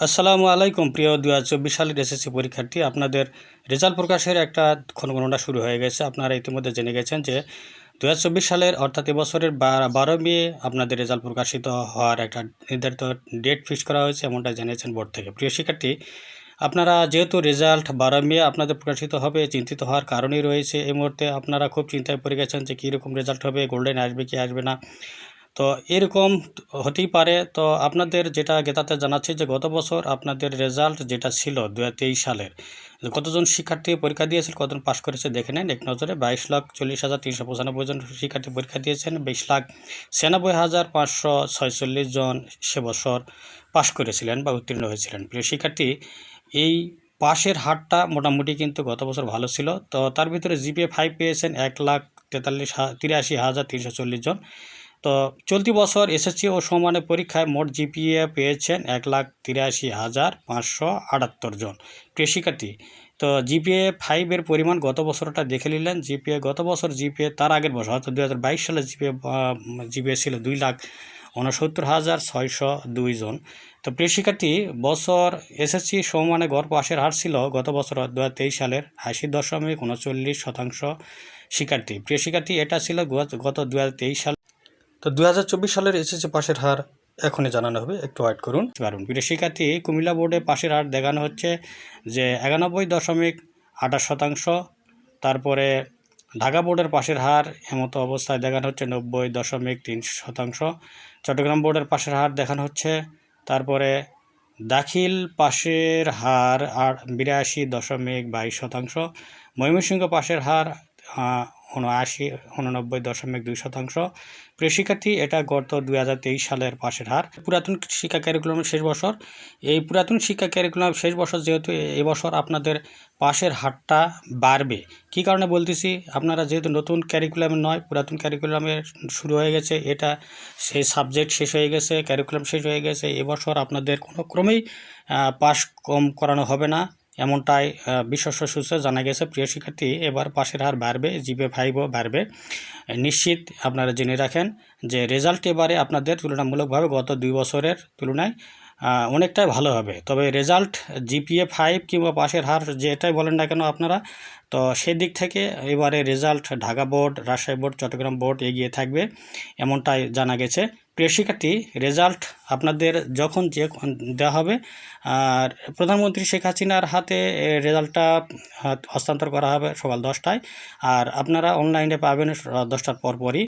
আসসালামু আলাইকুম, প্রিয় দু হাজার চব্বিশ সালের এসএসসি পরীক্ষার্থী। আপনাদের রেজাল্ট প্রকাশের একটা ক্ষণগণনা শুরু হয়ে গেছে। আপনারা ইতিমধ্যে জেনে গেছেন যে দু হাজার চব্বিশ সালের, অর্থাৎ এবছরের বারো মে আপনাদের রেজাল্ট প্রকাশিত হওয়ার একটা নির্ধারিত ডেট ফিক্স করা হয়েছে, এমনটা জানিয়েছেন বোর্ড থেকে। প্রিয় শিক্ষার্থী, আপনারা যেহেতু রেজাল্ট বারো মে আপনাদের প্রকাশিত হবে, চিন্তিত হওয়ার কারণই রয়েছে। এই মুহূর্তে আপনারা খুব চিন্তায় পড়ে গেছেন যে কীরকম রেজাল্ট হবে, গোল্ডেন আসবে কি আসবে না। তো এরকম হতেই পারে। তো আপনাদের যেটা গেতাতে জানাচ্ছি যে, গত বছর আপনাদের রেজাল্ট যেটা ছিল দুহাজার তেইশ সালের কতজন শিক্ষার্থী পরীক্ষা দিয়েছিল, কতজন পাশ করেছে দেখে নেন এক নজরে। বাইশ লাখ চল্লিশ হাজার তিনশো পঁচানব্বই জন শিক্ষার্থী পরীক্ষা দিয়েছেন বিশ লাখ ছিয়ানব্বই হাজার পাঁচশো ছয়চল্লিশ জন সে বছর পাশ করেছিলেন বা উত্তীর্ণ হয়েছিলেন। প্রিয় শিক্ষার্থী, এই পাশের হারটা মোটামুটি কিন্তু গত বছর ভালো ছিল। তো তার ভিতরে জিপিএ ফাইভ পেয়েছেন এক লাখ তেতাল্লিশ তিরাশি হাজার তিনশো চল্লিশ জন। তো চলতি বছর এসএসসি ও সমানের পরীক্ষায় মোট জিপিএ পেয়েছেন এক লাখ তিরাশি হাজার পাঁচশো আটাত্তর জন শিক্ষার্থী তো জিপিএ ফাইভের পরিমাণ গত বছরটা দেখে নিলেন। জিপিএ গত বছর জিপিএ তার আগের বছর, অর্থাৎ দু হাজার বাইশ সালে জিপিএ জিপিএ ছিল দুই লাখ উনসত্তর হাজার ছয়শো দুই জন। তো প্রিয় বছর এসএসসি সমমানে গড় পাশের হার ছিল গত বছর দু হাজার তেইশ সালের আশি দশমিক উনচল্লিশ শতাংশ শিক্ষার্থী। প্রিয় এটা ছিল গত- গত দু হাজার তেইশ সাল তো দু হাজার চব্বিশ সালের এসএসসি পাশের হার এখনই জানানো হবে, একটু ওয়েট করুন। কারণ প্রিয় শিক্ষার্থী, কুমিল্লা বোর্ডে পাশের হার দেখানো হচ্ছে যে একানব্বই দশমিক আঠাশ শতাংশ, তারপরে ঢাকা বোর্ডের পাশের হার এমত অবস্থায় দেখানো হচ্ছে নব্বই দশমিক তিন শতাংশ, চট্টগ্রাম বোর্ডের পাশের হার দেখানো হচ্ছে, তারপরে দাখিল পাশের হার বিরাশি দশমিক বাইশ শতাংশ, ময়মনসিংহ পাশের হার উনআশি, উননব্বই দশমিক দুই শতাংশ। প্রিয় শিক্ষার্থী, এটা গত দুই হাজার তেইশ সালের পাশের হার। পুরাতন শিক্ষা ক্যারিকুলামের শেষ বছর। এই পুরাতন শিক্ষা ক্যারিকুলাম শেষ বছর যেহেতু এবছর আপনাদের পাশের হারটা বাড়বে। কী কারণে বলতেছি? আপনারা যেহেতু নতুন ক্যারিকুলামে নয়, পুরাতন ক্যারিকুলামে শুরু হয়ে গেছে, এটা সেই সাবজেক্ট শেষ হয়ে গেছে ক্যারিকুলাম শেষ হয়ে গেছে এবছর আপনাদের কোনো ক্রমেই পাশ কম করানো হবে না। এমনটাই বিশ্বস্ব সূত্রে জানা গেছে, প্রিয় শিক্ষার্থী, এবার পাশের হার বাড়বে, জিপে ফাইভও বাড়বে। নিশ্চিত আপনারা জেনে রাখেন যে রেজাল্ট এবারে আপনাদের তুলনামূলকভাবে গত দুই বছরের তুলনায় অনেকটাই ভালো হবে। তবে রেজাল্ট জিপিএ ফাইভ কিংবা পাশের হার যেটাই বলেন না কেন আপনারা, তো সেদিক থেকে এবারে result Dhaka board Rajshahi board Chattogram board এগিয়ে থাকবে এমনটাই জানা গেছে। প্রিয় রেজাল্ট আপনাদের যখন যে দেওয়া হবে, আর প্রধানমন্ত্রী শেখ হাসিনার হাতে রেজাল্টটা হস্তান্তর করা হবে সকাল দশটায়, আর আপনারা অনলাইনে পাবেন দশটার পরপরই।